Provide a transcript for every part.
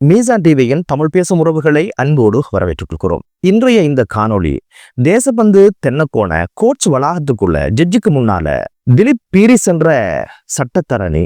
மீசான் டிவியின் தமிழ் பேசும் உறவுகளை அன்போடு வரவேற்றுக்கொள்கிறோம். இன்றைய இந்த காணொளி தேசபந்து தென்னக்கோண கோட்ஸ் வளாகத்துக்குள்ள ஜட்ஜுக்கு முன்னால திலீப் பீரிஸ் என்ற சட்டத்தரணி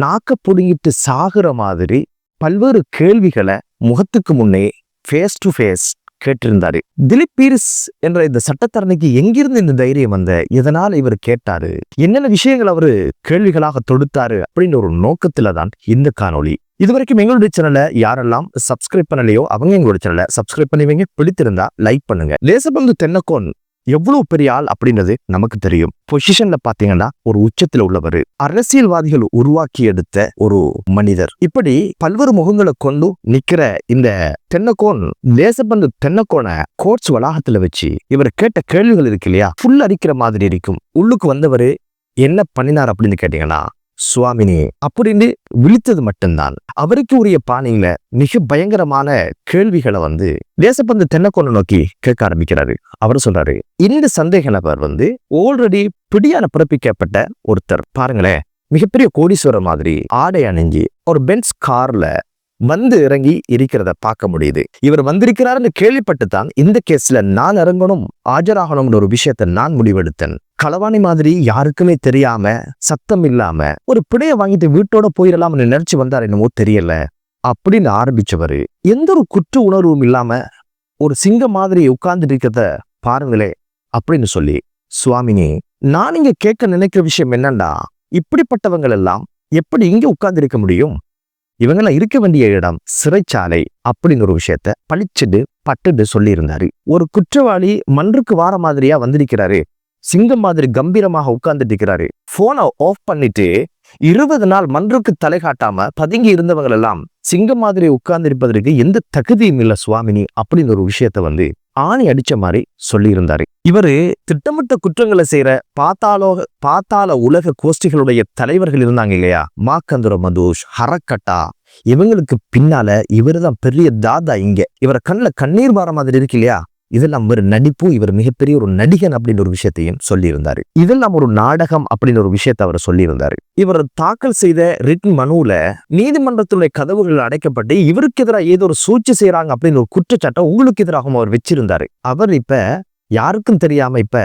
நாக்க புடுங்கிட்டு சாகுற மாதிரி பல்வேறு கேள்விகளை முகத்துக்கு முன்னே ஃபேஸ் டு ஃபேஸ் கேட்டிருந்தாரு. திலீப் பீரிஸ் என்ற இந்த சட்டத்தரணிக்கு எங்கிருந்து இந்த தைரியம் வந்த? எதனால் இவர் கேட்டாரு? என்னென்ன விஷயங்கள் அவரு கேள்விகளாக தொடுத்தாரு? அப்படின்னு ஒரு நோக்கத்துல தான் இந்த காணொளி இதுவரைக்கும் எங்களுடைய சேனலை யாரெல்லாம் சப்ஸ்கிரைப் பண்ணலையோ அவங்க எங்களுடைய சேனலை சப்ஸ்கிரைப் பண்ணிவிங்க. பிடித்திருந்தா லைக் பண்ணுங்க. தேசபந்து தென்னக்கோன் எவ்வளவு பெரிய ஆள் அப்படின்றது நமக்கு தெரியும். பொசிஷன்ல பாத்தீங்கன்னா ஒரு உச்சத்துல உள்ளவர். அரசியல்வாதிகள் உருவாக்கி எடுத்த ஒரு மனிதர். இப்படி பல்வேறு முகங்களை கொண்டு நிக்கிற இந்த தென்னக்கோன் தேசபந்து தென்னக்கோனை கோட்ஸ் வளாகத்துல வச்சு இவர் கேட்ட கேள்விகள் இருக்கு இல்லையா? ஃபுல் அடிக்கிற மாதிரி இருக்கும். உள்ளுக்கு வந்தவர் என்ன பண்ணினார் அப்படின்னு கேட்டீங்கன்னா சுவாமினி அப்படின்னு விழித்தது மட்டும்தான். அவருக்கு உரிய பாணியில மிக பயங்கரமான கேள்விகளை வந்து தேசப்பந்து தென்னக்கோனை நோக்கி கேட்க ஆரம்பிக்கிறாரு. அவர் சொல்றாரு இந்த சந்தேக நபர் வந்து ஆல்ரெடி பிடியான பிறப்பிக்கப்பட்ட ஒருத்தர். பாருங்களேன் மிகப்பெரிய கோடீஸ்வரர் மாதிரி ஆடை அணிஞ்சு ஒரு பென்ஸ் கார்ல வந்து இறங்கி இருக்கிறத பார்க்க முடியுது. இவர் வந்திருக்கிறாருன்னு கேள்விப்பட்டு தான் இந்த கேஸ்ல நான் இறங்கணும் ஆஜராகணும்னு ஒரு விஷயத்தை நான் முடிவெடுத்தேன். களவாணி மாதிரி யாருக்குமே தெரியாம சத்தம் இல்லாம ஒரு பிடைய வாங்கிட்டு வீட்டோட போயிடலாம்னு நினைச்சு வந்தார் என்னமோ தெரியல. அப்படின்னு ஆரம்பிச்சவரு. எந்த ஒரு குற்ற உணர்வும் இல்லாம ஒரு சிங்க மாதிரி உட்கார்ந்துட்டு இருக்கிறத பாருங்களே அப்படின்னு சொல்லி சுவாமினி நான் இங்க கேட்க நினைக்கிற விஷயம் என்னண்டா இப்படிப்பட்டவங்கள் எல்லாம் எப்படி இங்க உட்கார்ந்துருக்க முடியும்? இவங்கெல்லாம் இருக்க வேண்டிய இடம் சிறைச்சாலை அப்படின்னு ஒரு விஷயத்த பளிச்சுட்டு பட்டுட்டு சொல்லியிருந்தாரு. ஒரு குற்றவாளி மன்றுக்கு வார மாதிரியா வந்திருக்கிறாரு. சிங்கம் மாதிரி கம்பீரமாக உட்கார்ந்துட்டு இருக்கிறாரு. போனை ஆஃப் பண்ணிட்டு இருபது நாள் மன்றுக்கு தலை காட்டாம பதுங்கி இருந்தவங்க எல்லாம் சிங்கம் மாதிரி உட்கார்ந்து இருப்பதற்கு எந்த தகுதியும் இல்ல சுவாமினி அப்படின்னு ஒரு விஷயத்த வந்து ஆணி அடிச்ச மாதிரி சொல்லியிருந்தாரு. இவரு திட்டமிட்ட குற்றங்களை செய்யற பாத்தாலோ பாத்தாள உலக கோஷ்டிகளுடைய தலைவர்கள் இருந்தாங்க இல்லையா? மாக்கந்துர மதோஷ் ஹரக்கட்டா. இவங்களுக்கு பின்னால இவரு தான் பெரிய தாதா இங்க. இவரை கண்ணில் கண்ணீர் வர மாதிரி இருக்கு இல்லையா? இதெல்லாம் ஒரு நடிப்பு இவர் மிகப்பெரிய ஒரு நடிகன் அப்படின்னு ஒரு விஷயத்தையும் சொல்லியிருந்தாரு. இதெல்லாம் ஒரு நாடகம் அப்படின்னு ஒரு விஷயத்தை அவர் சொல்லியிருந்தாரு. இவர் தாக்கல் செய்த ரிட் மனுவுல நீதிமன்றத்துடைய கதவுகள் அடைக்கப்பட்டு இவருக்கு எதிராக ஏதோ ஒரு சூழ்ச்சி செய்யறாங்க அப்படின்னு ஒரு குற்றச்சாட்டை உங்களுக்கு எதிராகவும் அவர் வச்சிருந்தாரு. அவர் இப்ப யாருக்கும் தெரியாம இப்ப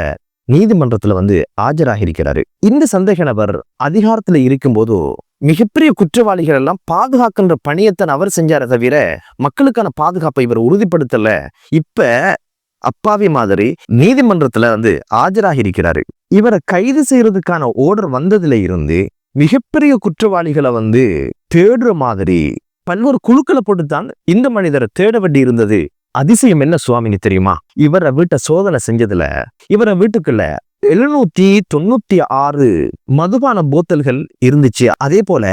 நீதிமன்றத்துல வந்து ஆஜராகி இருக்கிறாரு. இந்த சந்தேக நபர் அதிகாரத்துல இருக்கும்போது மிகப்பெரிய குற்றவாளிகள் எல்லாம் பாதுகாக்கின்ற பணியத்தை அவர் செஞ்சார தவிர மக்களுக்கான பாதுகாப்பை இவர் உறுதிப்படுத்தல. இப்ப அப்பாவி மாதிரி நீதிமன்றத்துல வந்து ஆஜராகி இருக்கிறாரு இவரை கைது செய்யறதுக்கான ஓர்டர் வந்ததுல இருந்து மிகப்பெரிய குற்றவாளிகளை வந்து தேடுற மாதிரி பல்வேறு குழுக்களை போட்டுத்தான் இந்த மனிதரை தேட வேண்டி இருந்தது. அதிசயம் என்ன சுவாமினி தெரியுமா? இவரை வீட்டை சோதனை செஞ்சதுல இவரை வீட்டுக்குள்ள எழுநூத்தி தொண்ணூத்தி ஆறு மதுபான போத்தல்கள் இருந்துச்சு. அதே போல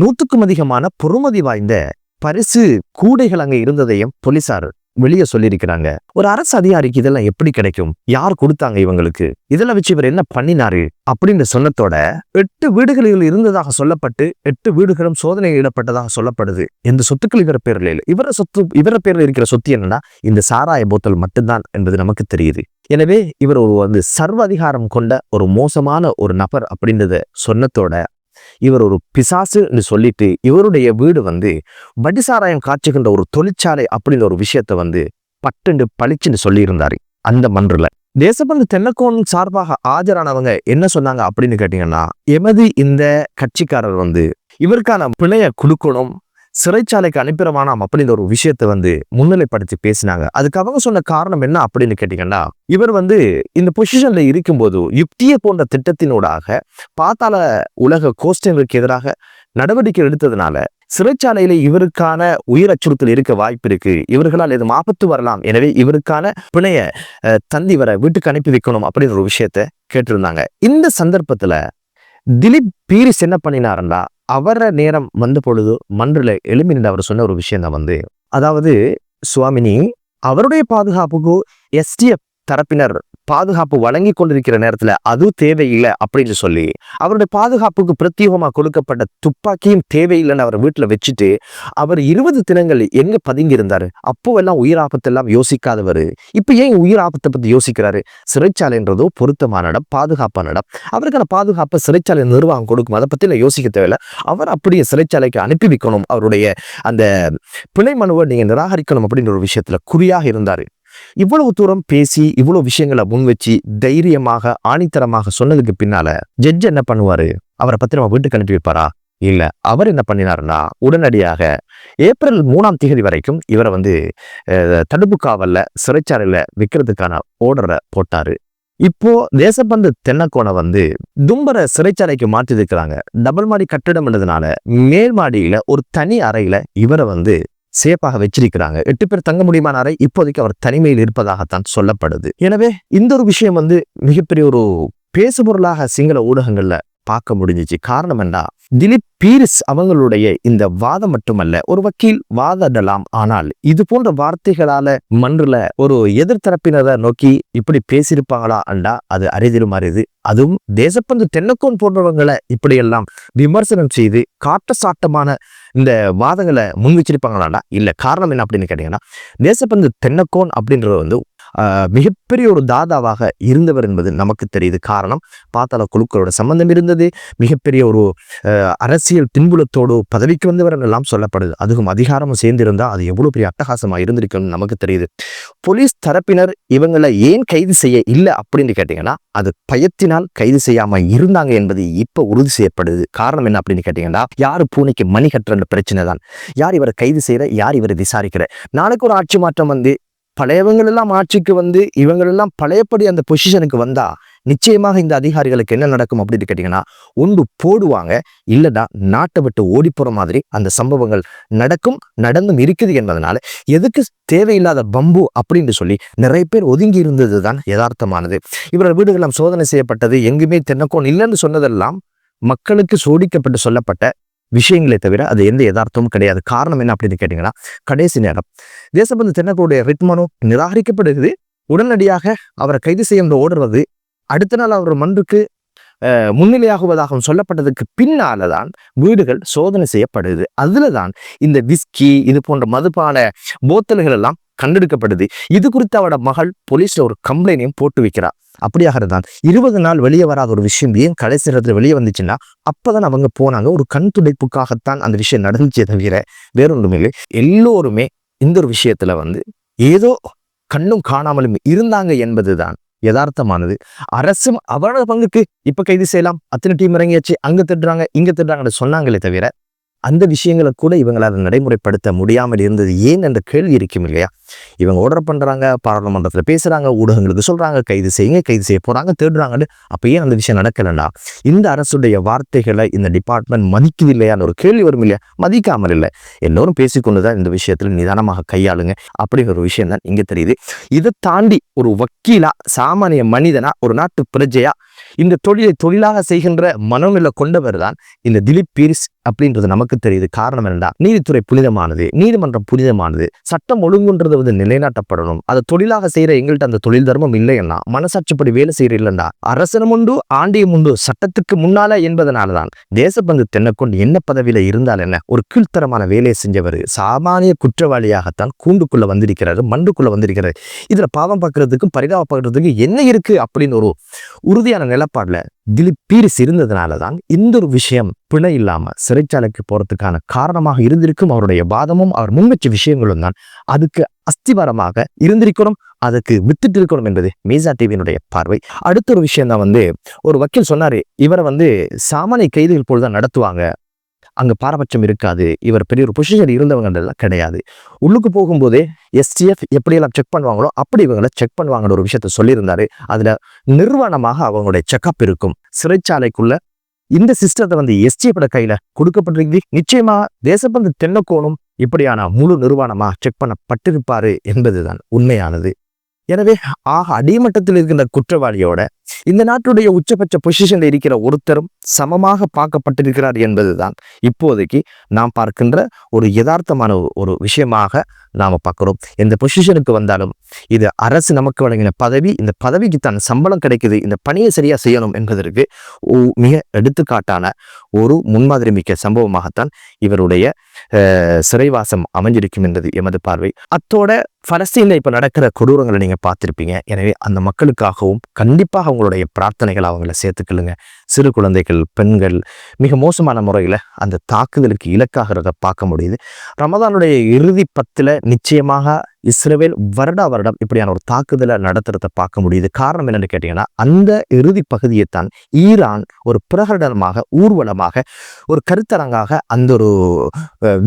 நூத்துக்கும் அதிகமான பொறுமதி வாய்ந்த பரிசு கூடைகள் அங்க இருந்ததையும் போலீசார் வெளியே சொல்லியிருக்கிறாங்க. ஒரு அரசு அதிகாரிக்கு இதெல்லாம் எப்படி கிடைக்கும்? யார் கொடுத்தாங்க இவங்களுக்கு? இதெல்லாம் வச்சு இவர் என்ன பண்ணினாரு? அப்படின்னு சொன்னதோட எட்டு வீடுகளில் இருந்ததாக சொல்லப்பட்டு எட்டு வீடுகளும் சோதனையிடப்பட்டதாக சொல்லப்படுது. இந்த சொத்துக்கள் இவர பேர்ல இல்லை. இவர சொத்து இவர பேர்ல இருக்கிற சொத்து என்னன்னா இந்த சாராய போத்தல் மட்டும்தான் என்பது நமக்கு தெரியுது. எனவே இவர் ஒரு வந்து சர்வ அதிகாரம் கொண்ட ஒரு மோசமான ஒரு நபர் அப்படின்றத சொன்னதோட இவர் ஒரு பிசாசுன்னு சொல்லிட்டு இவருடைய வீடு வந்து வடிசாராயம் காய்ச்சுகின்ற ஒரு தொழிற்சாலை அப்படின்ற ஒரு விஷயத்த வந்து பட்டுண்டு பளிச்சுன்னு சொல்லியிருந்தாரு அந்த மன்றில். தேசபந்து தென்னக்கோன் சார்பாக ஆஜரானவங்க என்ன சொன்னாங்க அப்படின்னு கேட்டீங்கன்னா எமது இந்த கட்சிக்காரர் வந்து இவருக்கான பிணைய கொடுக்கணும் சிறைச்சாலைக்கு அனுப்பிடவானாம் அப்படின்ற ஒரு விஷயத்தை வந்து முன்னிலைப்படுத்தி பேசினாங்க. அதுக்கு அவங்க சொன்ன காரணம் என்ன அப்படின்னு கேட்டீங்கன்னா இவர் வந்து இந்த பொசிஷன்ல இருக்கும்போது யுக்தியை போன்ற திட்டத்தினூடாக பாத்தாள உலக கோஷ்டங்களுக்கு எதிராக நடவடிக்கை எடுத்ததுனால சிறைச்சாலையில இவருக்கான உயிர் அச்சுறுத்தல் இருக்க வாய்ப்பு இருக்கு. இவர்களால் எதுவும் ஆபத்து வரலாம். எனவே இவருக்கான பிணைய அஹ், தந்தி வர வீட்டுக்கு அனுப்பி வைக்கணும் அப்படின்ற ஒரு விஷயத்த கேட்டிருந்தாங்க. இந்த சந்தர்ப்பத்துல திலீப் பீரிஸ் என்ன பண்ணினாருன்னா அவர நேரம் வந்த பொழுது மன்றில் எழுப்பி நின்று அவர் சொன்ன ஒரு விஷயம் தான் வந்து அதாவது சுவாமினி அவருடைய பாதுகாப்புக்கு எஸ்டிஎஃப் தரப்பினர் பாதுகாப்பு வழங்கி கொண்டிருக்கிற நேரத்துல அது தேவையில்லை அப்படின்னு சொல்லி அவருடைய பாதுகாப்புக்கு பிரத்யேகமா கொடுக்கப்பட்ட துப்பாக்கியும் தேவையில்லைன்னு அவர் வீட்டுல வச்சுட்டு அவர் இருபது தினங்கள் எங்க பதுங்கி இருந்தாரு அப்போ எல்லாம் உயிர் ஆபத்தெல்லாம் யோசிக்காதவர். இப்ப ஏன் உயிர் ஆபத்தை பத்தி யோசிக்கிறாரு? சிறைச்சாலைன்றதோ பொருத்தமான இடம் பாதுகாப்பான இடம். அவருக்கான பாதுகாப்பை சிறைச்சாலை நிர்வாகம் கொடுக்கும். அதை பத்தி யோசிக்க தேவையில்லை. அவர் அப்படியே சிறைச்சாலைக்கு அனுப்பி வைக்கணும். அவருடைய அந்த பிணை மனுவை நீங்க நிராகரிக்கணும் அப்படின்ற ஒரு விஷயத்துல குறியாக இருந்தாரு. இவ்வளவு தூரம் பேசி இவ்வளவு விஷயங்களை முன் வச்சு தைரியமாக ஆணித்தரமாக சொன்னதுக்கு பின்னால ஜட்ஜ் என்ன பண்ணுவாரு? அவரை பத்தி நம்ம வீட்டுக்கு அனுப்பி வைப்பாரா? இல்ல. அவர் என்ன பண்ணினாருன்னா உடனடியாக ஏப்ரல் மூணாம் தேதி வரைக்கும் இவரை வந்து அஹ், தடுப்பு காவல்ல சிறைச்சாலையில விற்கிறதுக்கான ஓர்டரை போட்டாரு. இப்போ தேசபந்து தென்னக்கோனை வந்து தும்பர சிறைச்சாலைக்கு மாற்றி இருக்கிறாங்க டபுள் மாடி கட்டிடம் இருந்ததுனால மேல் மாடியில ஒரு தனி அறையில இவரை வந்து சேஃபாக வச்சிருக்கிறாங்க. எட்டு பேர் தங்க முடியுமான அறை இப்போதைக்கு அவர் தனிமையில் இருப்பதாகத்தான் சொல்லப்படுது. எனவே இந்த ஒரு விஷயம் வந்து மிகப்பெரிய ஒரு பேசுபொருளாக சிங்கள ஊடகங்கள்ல பார்க்க முடிஞ்சிச்சு. காரணம் என்ன? திலீப் பீரிஸ் அவங்களுடைய இந்த வாதம் மட்டுமல்ல ஒரு வக்கீல் வாதடலாம். ஆனால் இது போன்ற வார்த்தைகளால மன்றுல ஒரு எதிர்த்தரப்பினரை நோக்கி இப்படி பேசியிருப்பாங்களா அண்டா? அது அரிதிலும் அறிது அதுவும் தேசப்பந்து தென்னக்கோன் போன்றவங்களை இப்படியெல்லாம் விமர்சனம் செய்து காட்ட சாட்டமான இந்த வாதங்களை முன் வச்சிருப்பாங்களாண்டா? இல்ல காரணம் என்ன அப்படின்னு கேட்டீங்கன்னா தேசப்பந்து தென்னக்கோன் அப்படின்றது வந்து மிகப்பெரிய ஒரு தாதாவாக இருந்தவர் என்பது நமக்கு தெரியுது. காரணம் பாத்தாள குழுக்களோட சம்பந்தம் இருந்தது. மிகப்பெரிய ஒரு அரசியல் பின்புலத்தோடு பதவிக்கு வந்தவர் எல்லாம் சொல்லப்படுது. அதுவும் அதிகாரமும் சேர்ந்திருந்தால் அது எவ்வளோ பெரிய அட்டகாசமாக இருந்திருக்குன்னு நமக்கு தெரியுது. போலீஸ் தரப்பினர் இவங்களை ஏன் கைது செய்ய இல்லை அப்படின்னு கேட்டீங்கன்னா அது பயத்தினால் கைது செய்யாமல் இருந்தாங்க என்பது இப்போ உறுதி செய்யப்படுது. காரணம் என்ன அப்படின்னு கேட்டிங்கன்னா யார் பூனைக்கு மணி கட்டுற பிரச்சனை தான் யார் இவரை கைது செய்கிற யார் இவரை விசாரிக்கிற? நாளைக்கு ஒரு ஆட்சி மாற்றம் வந்து பழையவங்க எல்லாம் ஆட்சிக்கு வந்து இவங்களெல்லாம் பழையப்படி அந்த பொசிஷனுக்கு வந்தா நிச்சயமாக இந்த அதிகாரிகளுக்கு என்ன நடக்கும் அப்படின்னு கேட்டிங்கன்னா ஒன்று போடுவாங்க. இல்லைன்னா நாட்டை விட்டு ஓடி போகிற மாதிரி அந்த சம்பவங்கள் நடக்கும் நடந்தும் இருக்குது என்பதனால எதுக்கு தேவையில்லாத பம்பு அப்படின்னு சொல்லி நிறைய பேர் ஒதுங்கி இருந்தது தான் யதார்த்தமானது. இவரது வீடுகளெல்லாம் சோதனை செய்யப்பட்டது எங்குமே தென்னக்கோன் இல்லைன்னு சொன்னதெல்லாம் மக்களுக்கு சோடிக்கப்பட்டு சொல்லப்பட்ட விஷயங்களே தவிர அது எந்த யதார்த்தமும் கிடையாது. காரணம் என்ன அப்படின்னு கேட்டிங்கன்னா கடைசி நேரம். தேசபந்து தென்னக்கோடைய ரிட்மனோ நிராகரிக்கப்படுகிறது. உடனடியாக அவரை கைது செய்ய ஓடுறது. அடுத்த நாள் அவர் மன்றுக்கு முன்னிலையாகுவதாகவும் சொல்லப்பட்டதுக்கு பின்னால தான் வீடுகள் சோதனை செய்யப்படுது. அதில் தான் இந்த விஸ்கி இது போன்ற மதுபான போத்தல்கள் எல்லாம் கண்டெடுக்கப்படுது. இது குறித்து அவரோட மகள் போலீஸ்ல ஒரு கம்ப்ளைண்டையும் போட்டு வைக்கிறார். அப்படியாக தான் இருபது நாள் வெளியே வராத ஒரு விஷயம் ஏன் கடைசி நேரத்தில் வெளியே வந்துச்சுன்னா அப்பதான் அவங்க போனாங்க. ஒரு கண் துடைப்புக்காகத்தான் அந்த விஷயம் நடந்துச்சே தவிர வேறொன்றுமே இல்லை. எல்லோருமே இந்த ஒரு விஷயத்துல வந்து ஏதோ கண்ணும் காணாமலும் இருந்தாங்க என்பதுதான் யதார்த்தமானது. அரசும் அவரோட பங்குக்கு இப்ப கைது செய்யலாம். அத்தனை டீம் இறங்கியாச்சு. அங்க திட்டுறாங்க இங்க திட்டுறாங்கன்னு சொன்னாங்களே தவிர அந்த விஷயங்களை கூட இவங்களால நடைமுறைப்படுத்த முடியாமல் இருந்தது. ஏன் என்ற கேள்வி இருக்கும் இல்லையா? இவங்க ஆர்டர் பண்ணுறாங்க பாராளுமன்றத்தில் பேசுகிறாங்க ஊடகங்களுக்கு சொல்கிறாங்க கைது செய்யுங்க கைது செய்ய போகிறாங்க தேடுறாங்கன்னு அப்போ ஏன் அந்த விஷயம் நடக்கலன்னா இந்த அரசுடைய வார்த்தைகளை இந்த டிபார்ட்மெண்ட் மதிக்குது இல்லையான்னு ஒரு கேள்வி வரும் இல்லையா? மதிக்காமல் இல்லை. எல்லோரும் பேசிக்கொண்டு தான் இந்த விஷயத்தில் நிதானமாக கையாளுங்க. அப்படிங்கிற ஒரு விஷயம் தான் இங்கே தெரியுது. இதை தாண்டி ஒரு வக்கீலா சாமானிய மனிதனா ஒரு நாட்டு பிரஜையா இந்த தொழிலை தொழிலாக செய்கின்ற மனநிலை கொண்டவர் தான் இந்த திலீப் பீரிஸ் அப்படின்றது நமக்கு தெரியுது. காரணம் என்னடா நீதித்துறை புனிதமானது நீதிமன்றம் புனிதமானது சட்டம் ஒழுங்குன்றது வந்து நிலைநாட்டப்படணும். அதை தொழிலாக செய்யற எங்கள்கிட்ட அந்த தொழில் தர்மம் இல்லைன்னா மனசாட்சிப்படி வேலை செய்யற இல்லைன்னா அரசனும் உண்டு ஆண்டியும் உண்டு. சட்டத்துக்கு முன்னால என்பதனாலதான். தேசபந்து தென்னக்கொண்டு என்ன பதவியில இருந்தால் என்ன? ஒரு கீழ்த்தரமான வேலையை செஞ்சவர் சாமானிய குற்றவாளியாகத்தான் கூண்டுக்குள்ள வந்திருக்கிறாரு மண்டுக்குள்ள வந்திருக்கிறாரு. இதுல பாவம் பார்க்கறதுக்கும் பரிதாபப்படுறதுக்கும் என்ன இருக்கு? அப்படின்னு ஒரு உறுதியான நிலப்பாடுல திலீப் பீரிஸ் இருந்ததுனால தான் இந்த ஒரு விஷயம் பிழை இல்லாம சிறைச்சாலைக்கு போறதுக்கான காரணமாக இருந்திருக்கும். அவருடைய வாதமும் அவர் முன்வச்ச விஷயங்களும் தான் அதுக்கு அஸ்திவாரமாக இருந்திருக்கணும் அதுக்கு வித்துட்டு இருக்கணும் என்பது மீசா டிவியினுடைய பார்வை. அடுத்த ஒரு விஷயம் தான் வந்து ஒரு வக்கீல் சொன்னாரு இவரை வந்து சாமானிய கைதிகள் போல்தான் நடத்துவாங்க. அங்கே பாரபட்சம் இருக்காது. இவர் பெரிய ஒரு பொசிஷன் இருந்தவங்கன்றதெல்லாம் கிடையாது. உள்ளுக்கு போகும்போதே எஸ்டிஎஃப் எப்படியெல்லாம் செக் பண்ணுவாங்களோ அப்படி இவங்களை செக் பண்ணுவாங்கன்ற ஒரு விஷயத்த சொல்லியிருந்தாரு. அதில் நிர்வாணமாக அவங்களுடைய செக்கப் இருக்கும். சிறைச்சாலைக்குள்ள இந்த சிஸ்டத்தை வந்து எஸ்டிஎஃப் கையில் கொடுக்கப்பட்டிருக்கு நிச்சயமாக தேசப்பந்து தென்னக்கோணும் இப்படியான முழு நிர்வாணமாக செக் பண்ணப்பட்டிருப்பாரு என்பதுதான் உண்மையானது. எனவே ஆக அடிமட்டத்தில் இருக்கின்ற குற்றவாளியோட இந்த நாட்டுடைய உச்சபட்ச பொசிஷனில் இருக்கிற ஒருத்தரும் சமமாக பார்க்கப்பட்டிருக்கிறார் என்பதுதான். இப்போதைக்கு நாம் பார்க்கின்ற ஒரு யதார்த்தமான ஒரு- விஷயமாக நாம பார்க்கிறோம். எந்த பொசிஷனுக்கு வந்தாலும் இது அரசு நமக்கு வழங்கின பதவி இந்த பதவிக்கு தான் சம்பளம் கிடைக்குது இந்த பணியை சரியாக செய்யணும் என்பதற்கு மிக எடுத்துக்காட்டான ஒரு முன்மாதிரி மிக்க சம்பவமாகத்தான் இவருடைய சிறைவாசம் அமைஞ்சிருக்கும் என்பது எமது பார்வை. அத்தோட பலஸ்தீனில் இப்ப நடக்கிற கொடூரங்களை நீங்க பார்த்திருப்பீங்க. எனவே அந்த மக்களுக்காகவும் கண்டிப்பாக அவங்களுடைய பிரார்த்தனைகளை அவங்கள சேர்த்துக்கொள்ளுங்க. சிறு குழந்தைகள் பெண்கள் மிக மோசமான முறையில் அந்த தாக்குதலுக்கு இலக்காகிறத பார்க்க முடியுது. ரமதானுடைய இறுதி பத்தில் நிச்சயமாக இஸ்ரேல் வருடா வருடம் இப்படியான ஒரு தாக்குதலை நடத்துறத பார்க்க முடியுது. காரணம் என்னன்னு கேட்டிங்கன்னா அந்த இறுதி பகுதியை தான் ஈரான் ஒரு பிரகடனமாக ஊர்வலமாக ஒரு கருத்தரங்காக அந்த ஒரு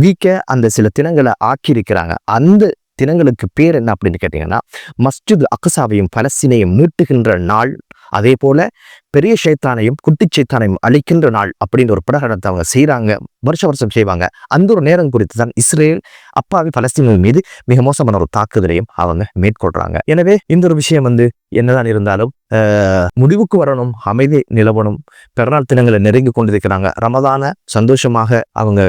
வீக்கை அந்த சில தினங்களை ஆக்கியிருக்கிறாங்க. அந்த தினங்களுக்கு பேர் என்ன அப்படின்னு கேட்டிங்கன்னா மஸ்ஜித் அக்சாவையும் பலஸ்தீனையும் மீட்டுகின்ற நாள் அதே போல பெரிய சைத்தானையும் குட்டி சைத்தானையும் அழிக்கின்ற நாள் அப்படின்ற ஒரு பிரகடனத்தை அவங்க செய்கிறாங்க வருஷ வருஷம் செய்வாங்க. அந்த ஒரு நேரம் குறித்து தான் இஸ்ரேல் அப்பாவி பலஸ்தீனின் மீது மிக மோசமான ஒரு தாக்குதலையும் அவங்க மேற்கொள்றாங்க. எனவே இந்த ஒரு விஷயம் வந்து என்னதான் இருந்தாலும் முடிவுக்கு வரணும் அமைதி நிலவணும் பிறநாள் தினங்களை நெருங்கி கொண்டிருக்கிறாங்க. ரமதான சந்தோஷமாக அவங்க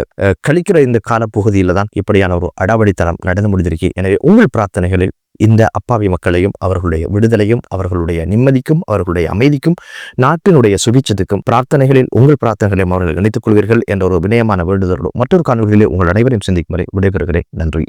கழிக்கிற இந்த காலப்பகுதியில் தான் இப்படியான ஒரு அடாவடித்தனம் நடந்து முடிந்திருக்கு. எனவே உங்கள் பிரார்த்தனைகளில் இந்த அப்பாவி மக்களையும் அவர்களுடைய விடுதலையும் அவர்களுடைய நிம்மதிக்கும் அவர்களுடைய அமைதிக்கும் நாட்டினுடைய சுபிச்சத்துக்கும் பிரார்த்தனைகளில் உங்கள் பிரார்த்தனைகளையும் அவர்கள் இணைத்துக் கொள்வீர்கள் என்ற ஒரு வினயமான வேண்டுதலோடு மற்றொரு காணொலிகளில் உங்கள் அனைவரையும் சிந்திக்கும் வரை விடைபெறுகிறேன். நன்றி.